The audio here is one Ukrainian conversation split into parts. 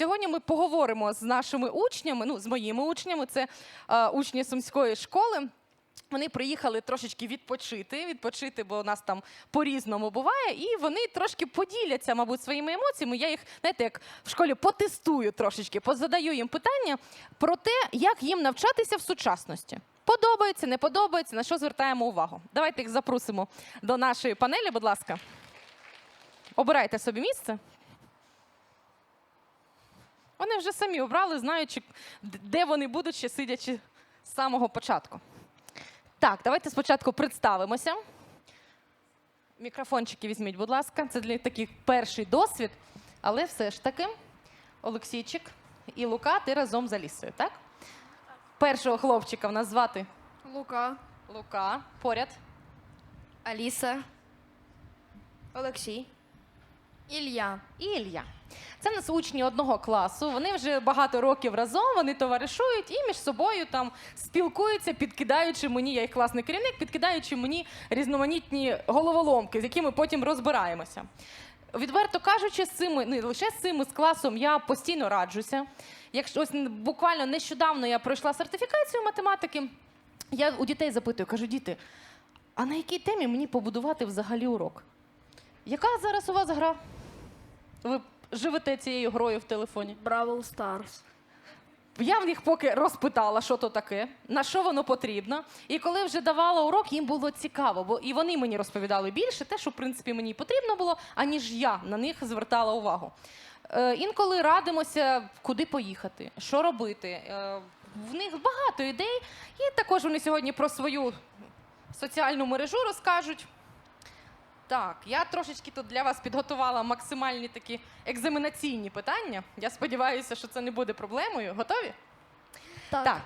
Сьогодні ми поговоримо з нашими учнями, ну з моїми учнями, це е, учні сумської школи. Вони приїхали трошечки відпочити, відпочити, бо у нас там по-різному буває, і вони трошки поділяться, мабуть, своїми емоціями. Я їх, знаєте, як в школі потестую трошечки, позадаю їм питання про те, як їм навчатися в сучасності. Подобається, не подобається, на що звертаємо увагу. Давайте їх запросимо до нашої панелі, будь ласка. Обирайте собі місце. Вони вже самі обрали, знаючи, де вони будуть, ще сидячи з самого початку. Так, давайте спочатку представимося. Мікрофончики візьміть, будь ласка. Це для такий перший досвід. Але все ж таки, Олексійчик і Лука, ти разом з Алісою, так? Першого хлопчика в нас звати Лука. Лука. Поряд. Аліса. Олексій. Ілля. і Ілля. Це в нас учні одного класу. Вони вже багато років разом, вони товаришують і між собою там спілкуються, підкидаючи мені, я їх класний керівник, підкидаючи мені різноманітні головоломки, з якими потім розбираємося. Відверто кажучи, з цими не лише з цими з класом я постійно раджуся. Якщо ось буквально нещодавно я пройшла сертифікацію математики, я у дітей запитую, кажу, діти, а на якій темі мені побудувати взагалі урок? Яка зараз у вас гра? Ви живете цією грою в телефоні? Бравл Старс. Я в них поки розпитала, що то таке, на що воно потрібно. І коли вже давала урок, їм було цікаво, бо і вони мені розповідали більше, те, що в принципі мені потрібно було, аніж я на них звертала увагу. Е, інколи радимося, куди поїхати, що робити. Е, в них багато ідей, і також вони сьогодні про свою соціальну мережу розкажуть. Так, я трошечки тут для вас підготувала максимальні такі екзаменаційні питання. Я сподіваюся, що це не буде проблемою. Готові? Так,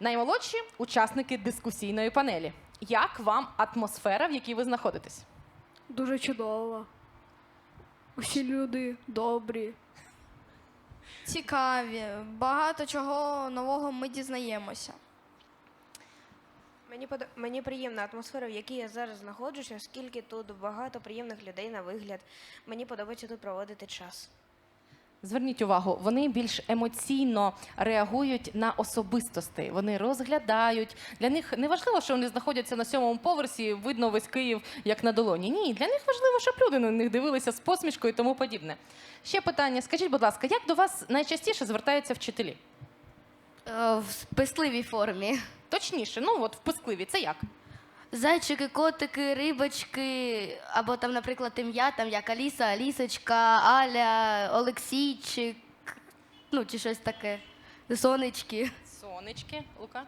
наймолодші учасники дискусійної панелі. Як вам атмосфера, в якій ви знаходитесь? Дуже чудово. Усі люди добрі. Цікаві, багато чого нового ми дізнаємося. Мені подо- мені приємна атмосфера, в якій я зараз знаходжуся, оскільки тут багато приємних людей на вигляд. Мені подобається тут проводити час. Зверніть увагу, вони більш емоційно реагують на особистостей. Вони розглядають. Для них не важливо, що вони знаходяться на сьомому поверсі, видно весь Київ як на долоні. Ні, для них важливо, щоб люди на них дивилися з посмішкою і тому подібне. Ще питання: скажіть, будь ласка, як до вас найчастіше звертаються вчителі? Е, В писливій формі. Точніше, ну от в пискливі, це як? Зайчики, котики, рибочки, або там, наприклад, ім'я, там як Аліса, Алісочка, Аля, Олексійчик, ну чи щось таке. Сонечки. Сонечки, Лука.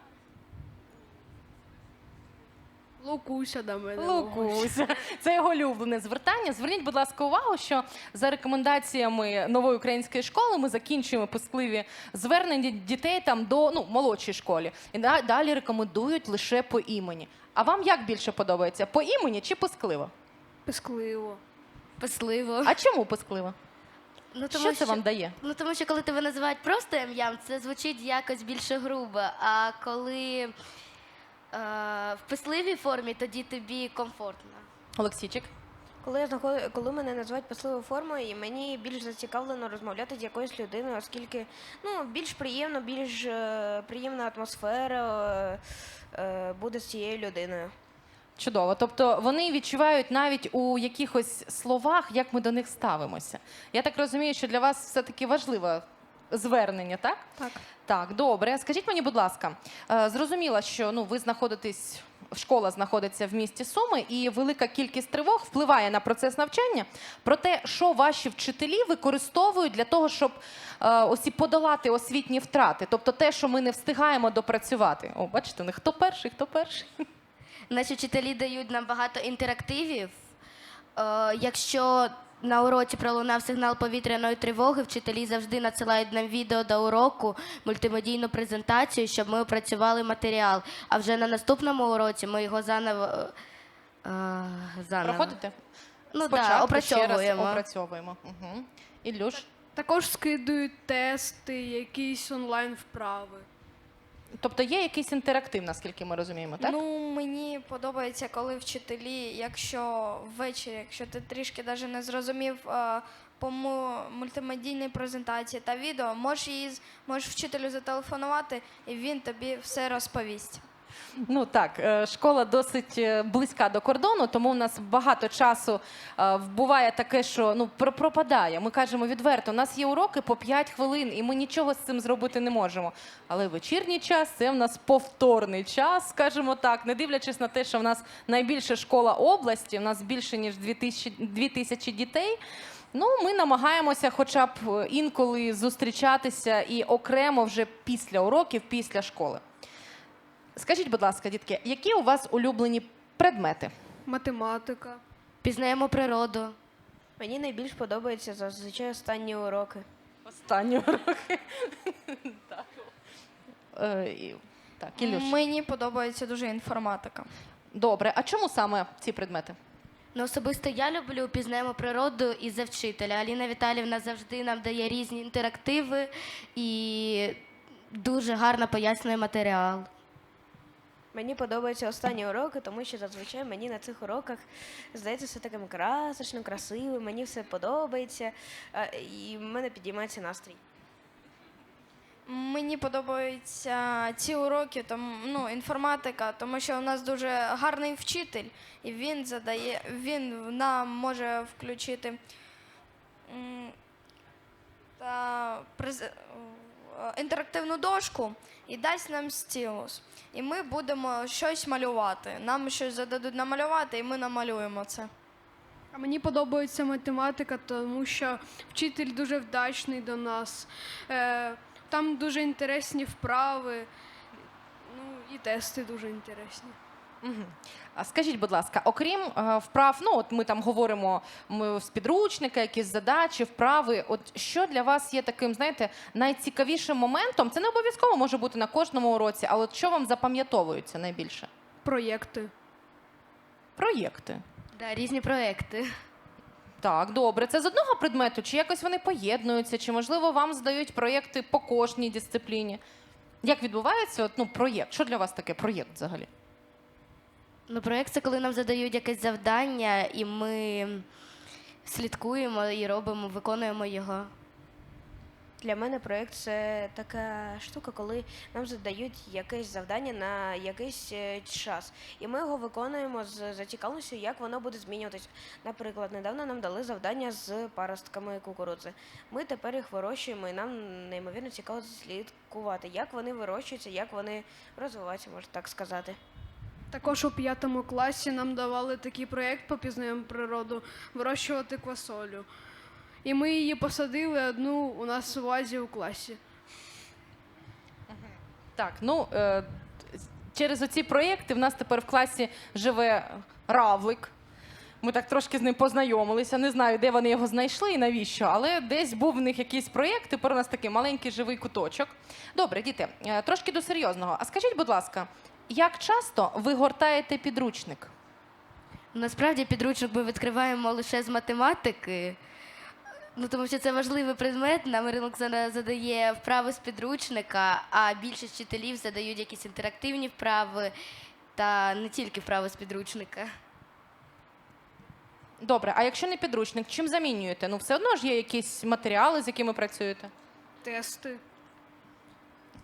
Лукуся до мене. Лукуся. Це його улюблене звертання. Зверніть, будь ласка, увагу, що за рекомендаціями нової української школи ми закінчуємо пискливі звернення дітей там до ну, молодшій школі. І да- далі рекомендують лише по імені. А вам як більше подобається? По імені чи пискливо? Пискливо. Писливо. А чому пискливо? Ну, Що це вам дає? Ну, тому що коли тебе називають просто ім'ям, це звучить якось більше грубо. А коли в писливій формі, тоді тобі комфортно. Олексійчик. Коли я знаходжу, коли мене називають посливою формою, і мені більш зацікавлено розмовляти з якоюсь людиною, оскільки ну, більш приємно, більш е, приємна атмосфера е, е, буде з цією людиною. Чудово. Тобто вони відчувають навіть у якихось словах, як ми до них ставимося. Я так розумію, що для вас все-таки важливе звернення, так? Так. Так, добре. Скажіть мені, будь ласка, е, зрозуміла, що ну, ви знаходитесь, школа знаходиться в місті Суми, і велика кількість тривог впливає на процес навчання. Про те, що ваші вчителі використовують для того, щоб е, осі подолати освітні втрати, тобто те, що ми не встигаємо допрацювати. О, бачите, не хто перший, хто перший. Наші вчителі дають нам багато інтерактивів. Е, якщо на уроці пролунав сигнал повітряної тривоги, вчителі завжди надсилають нам відео до уроку, мультимедійну презентацію, щоб ми опрацювали матеріал. А вже на наступному уроці ми його заново. е, е, заново. Проходите? Ну Спочатку так, ще опрацьовуємо. раз опрацьовуємо. Угу. Ілюш, Також скидують тести, якісь онлайн вправи. Тобто є якийсь інтерактив, наскільки ми розуміємо, так? Ну, мені подобається, коли вчителі, якщо ввечері, якщо ти трішки навіть не зрозумів, е, по му- мультимедійній презентації та відео, можеш її з- можеш вчителю зателефонувати, і він тобі все розповість. Ну так, е, школа досить е, близька до кордону, тому в нас багато часу е, буває таке, що ну пропадає. Ми кажемо відверто, у нас є уроки по 5 хвилин, і ми нічого з цим зробити не можемо. Але вечірній час це в нас повторний час, скажімо так, не дивлячись на те, що в нас найбільша школа області, в нас більше ніж 2000, 2000 дітей. Ну, ми намагаємося, хоча б інколи зустрічатися і окремо вже після уроків, після школи. Скажіть, будь ласка, дітки, які у вас улюблені предмети? Математика. Пізнаємо природу. Мені найбільш подобаються зазвичай останні уроки. Останні уроки. так. Е, і- так, Ілюш. Мені подобається дуже інформатика. Добре, а чому саме ці предмети? Ну, особисто я люблю пізнаємо природу і за вчителя. Аліна Віталівна завжди нам дає різні інтерактиви і дуже гарно пояснює матеріал. Мені подобаються останні уроки, тому що зазвичай мені на цих уроках здається все таким красочним, красивим, мені все подобається, е, і в мене підіймається настрій. Мені подобаються ці уроки, тому ну, інформатика, тому що у нас дуже гарний вчитель, і він задає, він нам може включити та, е, інтерактивну дошку і дасть нам стілус. І ми будемо щось малювати. Нам щось зададуть намалювати, і ми намалюємо це. А мені подобається математика, тому що вчитель дуже вдачний до нас. Е, там дуже інтересні вправи, ну і тести дуже інтересні. Мгм. А скажіть, будь ласка, окрім е, вправ, ну от ми там говоримо ми з підручника, якісь задачі, вправи. От що для вас є таким, знаєте, найцікавішим моментом? Це не обов'язково може бути на кожному уроці, але от що вам запам'ятовується найбільше? Проєкти. Проєкти. Да, різні проекти. Так, добре. Це з одного предмету, чи якось вони поєднуються, чи можливо вам здають проєкти по кожній дисципліні? Як відбувається от, ну, проєкт? Що для вас таке проєкт взагалі? Ну, проєкт це коли нам задають якесь завдання, і ми слідкуємо і робимо, виконуємо його. Для мене проєкт це така штука, коли нам задають якесь завдання на якийсь е, час, і ми його виконуємо з зацікавленістю, як воно буде змінюватись. Наприклад, недавно нам дали завдання з паростками кукурудзи. Ми тепер їх вирощуємо, і нам неймовірно цікаво слідкувати, як вони вирощуються, як вони розвиваються, можна так сказати. Також у п'ятому класі нам давали такий проєкт по пізнаємо природу вирощувати квасолю. І ми її посадили одну у нас у вазі у класі. Так, ну е, через оці проєкти в нас тепер в класі живе равлик. Ми так трошки з ним познайомилися. Не знаю, де вони його знайшли і навіщо, але десь був в них якийсь проєкт. Тепер у нас такий маленький живий куточок. Добре, діти, е, трошки до серйозного. А скажіть, будь ласка, як часто ви гортаєте підручник? Насправді підручник ми відкриваємо лише з математики. Ну, тому що це важливий предмет. Нам Ірина Олександра задає вправи з підручника, а більшість вчителів задають якісь інтерактивні вправи та не тільки вправи з підручника. Добре, а якщо не підручник, чим замінюєте? Ну, все одно ж є якісь матеріали, з якими працюєте. Тести.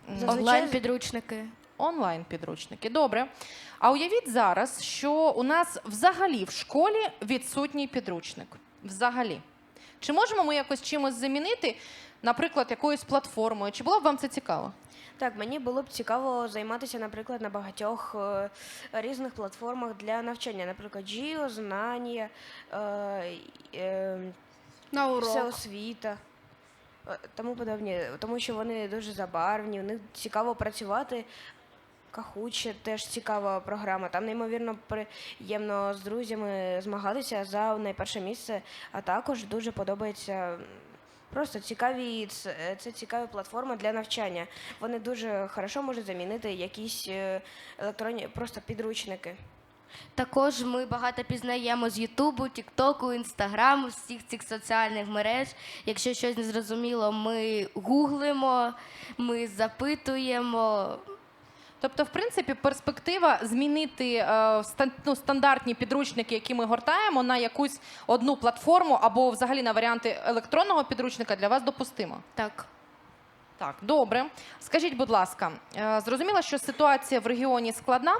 Зазвичай- Онлайн підручники. Онлайн підручники. Добре. А уявіть зараз, що у нас взагалі в школі відсутній підручник. Взагалі. Чи можемо ми якось чимось замінити, наприклад, якоюсь платформою? Чи було б вам це цікаво? Так, мені було б цікаво займатися, наприклад, на багатьох е, різних платформах для навчання, наприклад, Geo, знання, е, е, На урок. всеосвіта. е, Тому подобні, тому що вони дуже забарвні, в них цікаво працювати. Кахуче теж цікава програма. Там неймовірно приємно з друзями змагатися за найперше місце, а також дуже подобається просто цікаві це, це цікаві платформи для навчання. Вони дуже хорошо можуть замінити якісь е, електронні просто підручники. Також ми багато пізнаємо з Ютубу, Тіктоку, Інстаграму, всіх цих соціальних мереж. Якщо щось не зрозуміло, ми гуглимо, ми запитуємо. Тобто, в принципі, перспектива змінити е, ну, стандартні підручники, які ми гортаємо, на якусь одну платформу або взагалі на варіанти електронного підручника для вас допустимо. Так. Так, добре. Скажіть, будь ласка, е, зрозуміло, що ситуація в регіоні складна.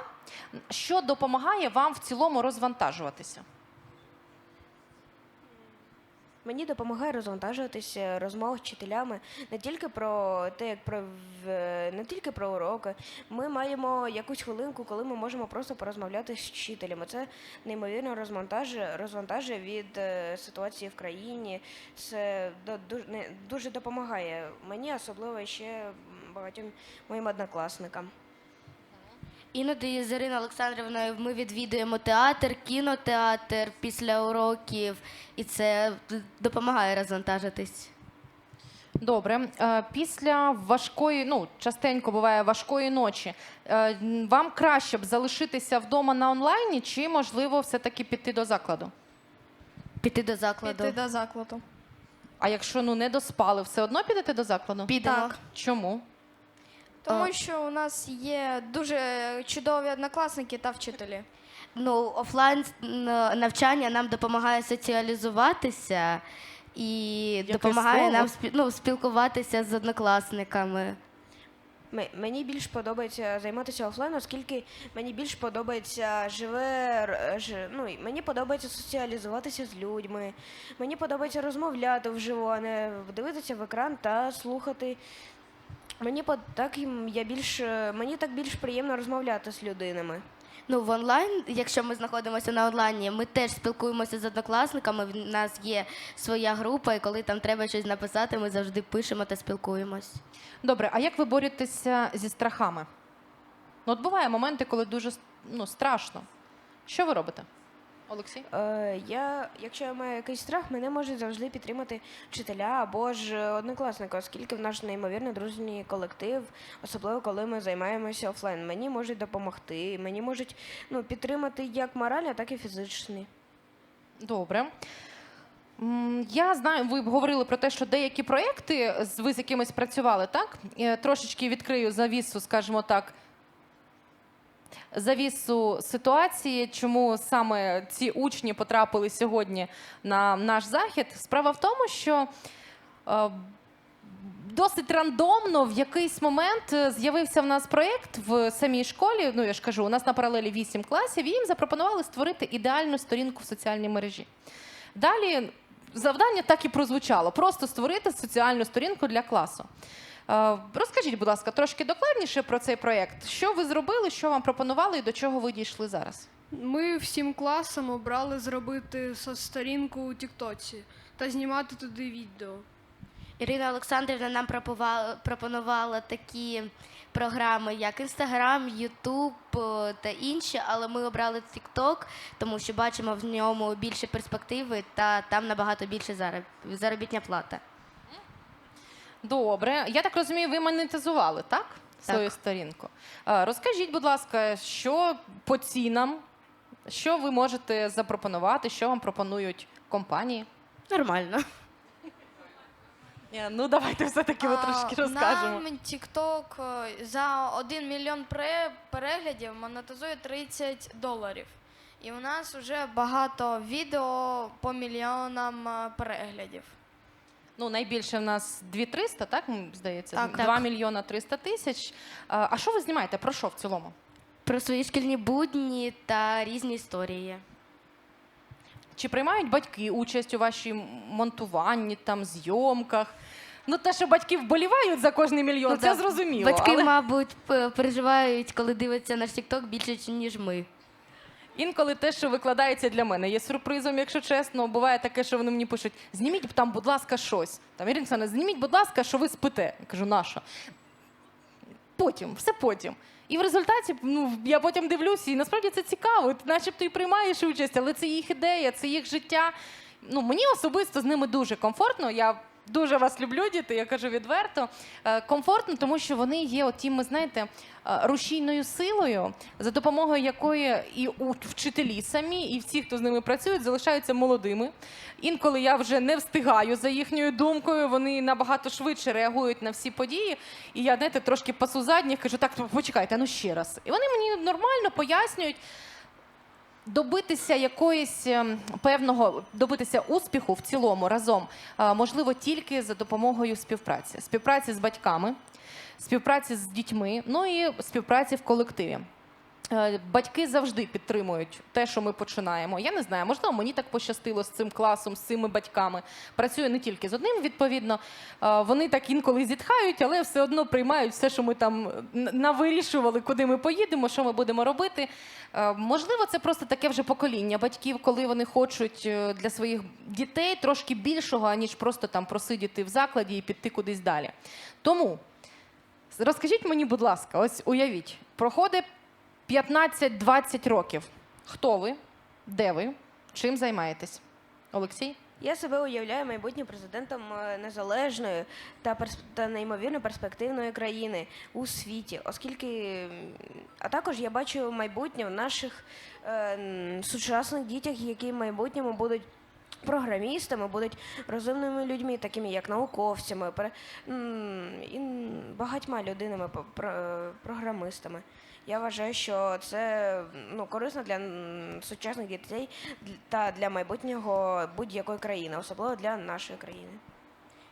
Що допомагає вам в цілому розвантажуватися? Мені допомагає розвантажуватися розмова з вчителями не тільки про те, як про не тільки про уроки. Ми маємо якусь хвилинку, коли ми можемо просто порозмовляти з вчителями. Це неймовірно розвантажує, розвантажує від е, ситуації в країні. Це дуже допомагає мені, особливо ще багатьом моїм однокласникам. Іноді з Іриною Олександрівною ми відвідуємо театр, кінотеатр після уроків, і це допомагає розвантажитись. Добре. Е, Після важкої, ну частенько буває важкої ночі. е, Вам краще б залишитися вдома на онлайні, чи можливо все-таки піти до закладу? Піти до закладу. Піти до закладу. А якщо ну не доспали, все одно підете до закладу? Підемо. Так. Чому? Тому А. що у нас є дуже чудові однокласники та вчителі. Ну, офлайн навчання нам допомагає соціалізуватися і допомагає слово. нам спі- ну, спілкуватися з однокласниками. Ме- Мені більш подобається займатися офлайн, оскільки мені більш подобається живе р- ж, ну, і мені подобається соціалізуватися з людьми. Мені подобається розмовляти вживу, а не дивитися в екран та слухати. Мені по- так їм- я більш е, мені так більш приємно розмовляти з людинами. Ну, в онлайн, якщо ми знаходимося на онлайні, ми теж спілкуємося з однокласниками. В нас є своя група, і коли там треба щось написати, ми завжди пишемо та спілкуємось. Добре, а як ви боретеся зі страхами? Ну, от буває моменти, коли дуже ну, страшно. Що ви робите? Олексій? Е, я, якщо я маю якийсь страх, мене можуть завжди підтримати вчителя або ж однокласники, оскільки в наш неймовірно дружній колектив, особливо коли ми займаємося офлайн. Мені можуть допомогти, мені можуть ну, підтримати як морально, так і фізично. Добре. Я знаю, ви говорили про те, що деякі проєкти, ви з якимись працювали, так? Е, Трошечки відкрию завісу, скажімо так. Завісу ситуації, чому саме ці учні потрапили сьогодні на наш захід. Справа в тому, що е, досить рандомно в якийсь момент е, з'явився в нас проєкт в самій школі. Ну я ж кажу, у нас на паралелі 8 класів, і їм запропонували створити ідеальну сторінку в соціальній мережі. Далі завдання так і прозвучало: просто створити соціальну сторінку для класу. Е, Розкажіть, будь ласка, трошки докладніше про цей проєкт. Що ви зробили, що вам пропонували і до чого ви дійшли зараз? Ми всім класом обрали зробити соцсторінку у Тіктоці та знімати туди відео. Ірина Олександрівна нам пропонувала такі програми, як Інстаграм, Ютуб е, та інші, але ми обрали TikTok, тому що бачимо в ньому більше перспективи та там набагато більше зароб- заробітня плата. Добре, я так розумію, ви монетизували, так? Свою сторінку. Е, Розкажіть, будь ласка, що по цінам, що ви можете запропонувати, що вам пропонують компанії? Нормально. Е, Ну, давайте все-таки ви трошки розкажемо. Нам TikTok е, за 1 мільйон переглядів монетизує 30 доларів. І у нас вже багато відео по мільйонам е, переглядів. Ну, найбільше в нас 2300, так, здається? Так, 2 так. мільйона 300 тисяч. А що ви знімаєте? Про що в цілому? Про свої шкільні будні та різні історії. Чи приймають батьки участь у вашій монтуванні, там, зйомках? Ну, те, що батьки вболівають за кожний мільйон, Ну, це так, зрозуміло. Батьки, але мабуть, п- переживають, коли дивляться наш TikTok більше, ніж ми. Інколи те, що викладається для мене, є сюрпризом, якщо чесно. Буває таке, що вони мені пишуть: зніміть там, будь ласка, щось. Там Ірина Олександрівна, зніміть, будь ласка, що ви спите. Я кажу, нащо? Потім, все потім. І в результаті ну, я потім дивлюся, і насправді це цікаво. Ти начебто і приймаєш участь, але це їх ідея, це їх життя. Ну, мені особисто з ними дуже комфортно. Я Дуже вас люблю, діти, я кажу відверто. Е, Комфортно, тому що вони є отіми, знаєте, е, рушійною силою, за допомогою якої і вчителі самі, і всі, хто з ними працюють, залишаються молодими. Інколи я вже не встигаю за їхньою думкою. Вони набагато швидше реагують на всі події. І я знаєте, трошки пасу задніх, кажу, так, почекайте, ну ще раз. І вони мені нормально пояснюють добитися якоїсь ем, певного добитися успіху в цілому разом е, можливо тільки за допомогою співпраці, співпраці з батьками, співпраці з дітьми, ну і співпраці в колективі. Е, Батьки завжди підтримують те, що ми починаємо. Я не знаю, можливо, мені так пощастило з цим класом, з цими батьками. Працюю не тільки з одним, відповідно. Е, Вони так інколи зітхають, але все одно приймають все, що ми там навирішували, куди ми поїдемо, що ми будемо робити. Е, Можливо, це просто таке вже покоління батьків, коли вони хочуть для своїх дітей трошки більшого, аніж просто там просидіти в закладі і піти кудись далі. Тому розкажіть мені, будь ласка, ось уявіть, проходить 15-20 років. Хто ви? Де ви? Чим займаєтесь? Олексій? Я себе уявляю майбутнім президентом е, незалежної та, перс... та неймовірно перспективної країни у світі, оскільки а також я бачу майбутнє в наших е, сучасних дітях, які в майбутньому будуть. Програмістами будуть розумними людьми, такими як науковцями, і багатьма людинами, програмистами. Я вважаю, що це ну, корисно для сучасних дітей та для майбутнього будь-якої країни, особливо для нашої країни.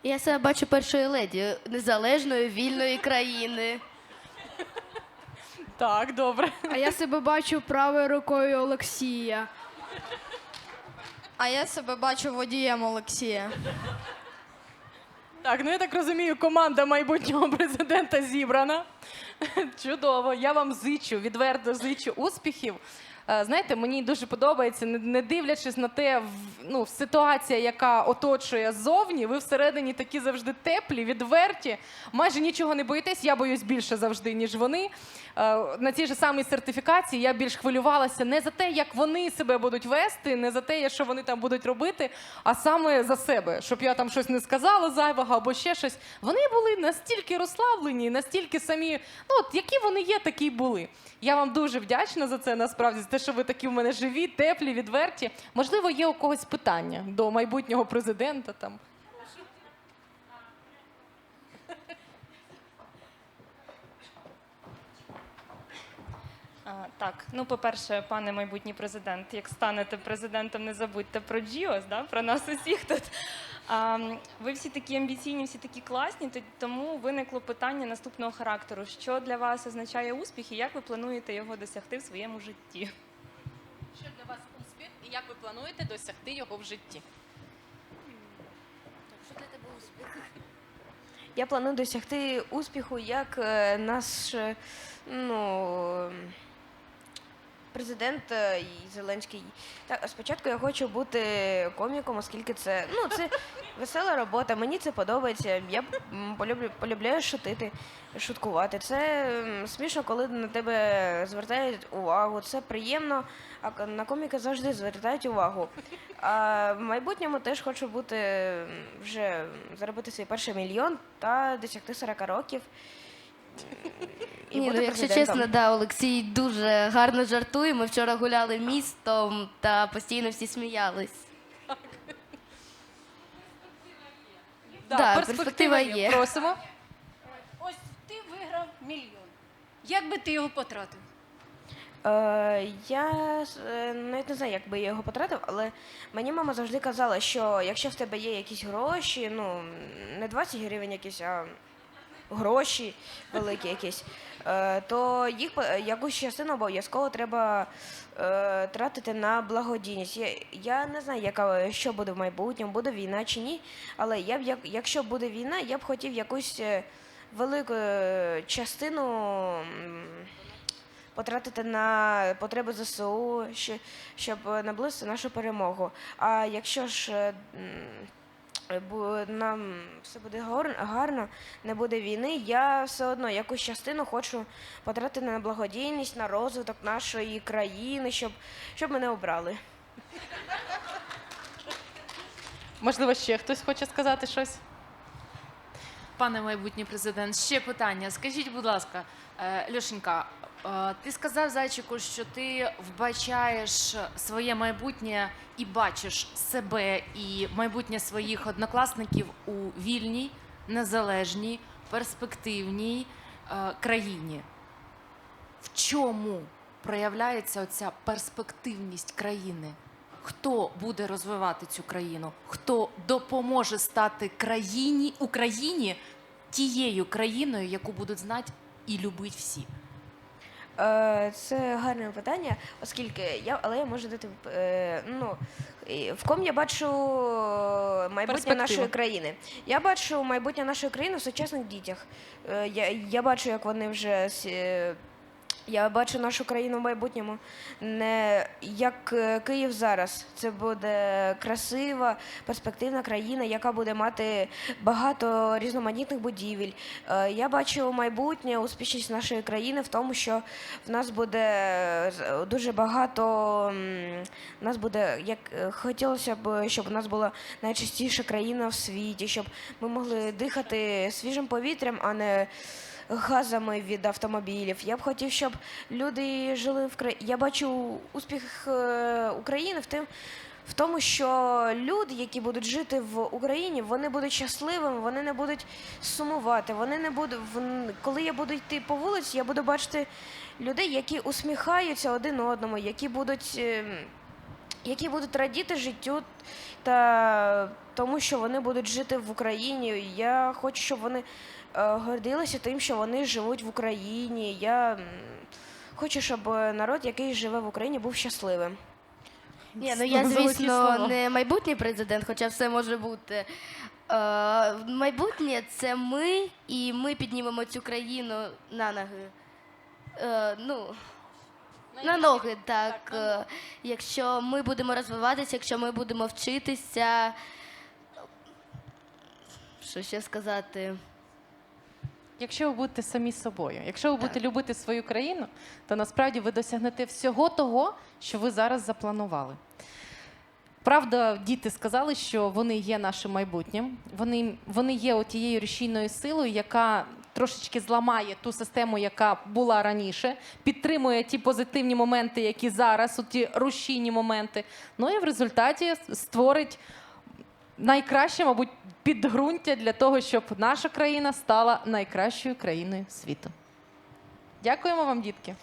Я себе бачу першою леді незалежної вільної країни. Так, добре. А я себе бачу правою рукою Олексія. А я себе бачу водієм Олексія. Так, ну я так розумію, команда майбутнього президента зібрана. Чудово. Я вам зичу, відверто зичу успіхів. Е, Знаєте, мені дуже подобається, не- дивлячись на те, ну, ситуація, яка оточує ззовні, ви всередині такі завжди теплі, відверті, майже нічого не боїтесь. Я боюсь більше завжди, ніж вони. Е, На цій же самій сертифікації я більш хвилювалася не за те, як вони себе будуть вести, не за те, що вони там будуть робити, а саме за себе, щоб я там щось не сказала зайвого або ще щось. Вони були настільки розслаблені, настільки самі, ну от які вони є, такі були. Я вам дуже вдячна за це. Насправді те, що ви такі в мене живі, теплі, відверті. Можливо, є у когось питання до майбутнього президента там. Так, ну по-перше, пане майбутній президент, як станете президентом, не забудьте про Джіос, да? про нас усіх тут. А, ви всі такі амбіційні, всі такі класні, то- тому виникло питання наступного характеру: що для вас означає успіх і як ви плануєте його досягти в своєму житті? Що для вас успіх і як ви плануєте досягти його в житті? Я планую досягти успіху як е, наш е, ну, президент е, і Зеленський. Так, спочатку я хочу бути коміком, оскільки це, ну, це весела робота, мені це подобається. Я полюблю, полюбляю шутити, шуткувати. Це смішно, коли на тебе звертають увагу. Це приємно, а на коміка завжди звертають увагу. А в майбутньому теж хочу бути вже заробити свій перший мільйон та досягти 40 років. І Ні, бути ну, якщо президентом. чесно, да, Олексій дуже гарно жартує. Ми вчора гуляли містом та постійно всі сміялись. Да, перспектива є. Просимо. Ось ти виграв мільйон. Як би ти його потратив? Е, я е, навіть не знаю, як би я його потратив, але мені мама завжди казала, що якщо в тебе є якісь гроші, ну не 20 гривень якісь, а гроші великі якісь, е, то їх по- якусь частину обов'язково треба е, тратити на благодійність. Я, я не знаю, яка що буде в майбутньому, буде війна чи ні. Але я б як, якщо буде війна, я б хотів якусь е, велику е, частину. потратити на потреби ЗСУ, щоб наблизити нашу перемогу. А якщо ж е, нам все буде гарно, не буде війни, я все одно якусь частину хочу потратити на благодійність, на розвиток нашої країни, щоб, щоб мене обрали. Можливо, ще хтось хоче сказати щось? пане майбутній президент, ще питання. Скажіть, будь ласка, е, Льошенька, е, ти сказав зайчику, що ти вбачаєш своє майбутнє і бачиш себе і майбутнє своїх однокласників у вільній, незалежній, перспективній е, країні. В чому проявляється оця перспективність країни? Хто буде розвивати цю країну? Хто допоможе стати країні Україні тією країною, яку будуть знати і любити всі? Е, Це гарне питання, оскільки я, але я можу дати е, ну, в ком я бачу майбутнє нашої країни. Я бачу майбутнє нашої країни в сучасних дітях. Е, Я, я бачу, як вони вже е, я бачу нашу країну в майбутньому не як е, Київ зараз. Це буде красива, перспективна країна, яка буде мати багато різноманітних будівель. Е, Я бачу майбутнє, успішність нашої країни в тому, що в нас буде дуже багато. в нас буде як е, хотілося б, щоб у нас була найчистіша країна в світі, щоб ми могли дихати свіжим повітрям, а не газами від автомобілів. Я б хотів, щоб люди жили в країні. Я бачу успіх е, України в тим. В тому, що люди, які будуть жити в Україні, вони будуть щасливими, вони не будуть сумувати. Вони не будуть. Коли я буду йти по вулиці, я буду бачити людей, які усміхаються один одному, які будуть, ем, які будуть радіти життю та тому, що вони будуть жити в Україні. Я хочу, щоб вони е, гордилися тим, що вони живуть в Україні. Я хочу, щоб народ, який живе в Україні, був щасливим. Ні, ну я, звісно, не майбутній президент, хоча все може бути. Е, майбутнє це ми, і ми піднімемо цю країну на ноги. Е, ну, на ноги, так. Е, якщо ми будемо розвиватися, якщо ми будемо вчитися. Що ще сказати? Якщо ви будете самі собою, якщо ви будете любити свою країну, то насправді ви досягнете всього того, що ви зараз запланували. Правда, діти сказали, що вони є нашим майбутнім. Вони, вони є тією рушійною силою, яка трошечки зламає ту систему, яка була раніше, підтримує ті позитивні моменти, які зараз, ті рушійні моменти. Ну і в результаті створить найкраще, мабуть, підґрунтя для того, щоб наша країна стала найкращою країною світу. Дякуємо вам, дітки.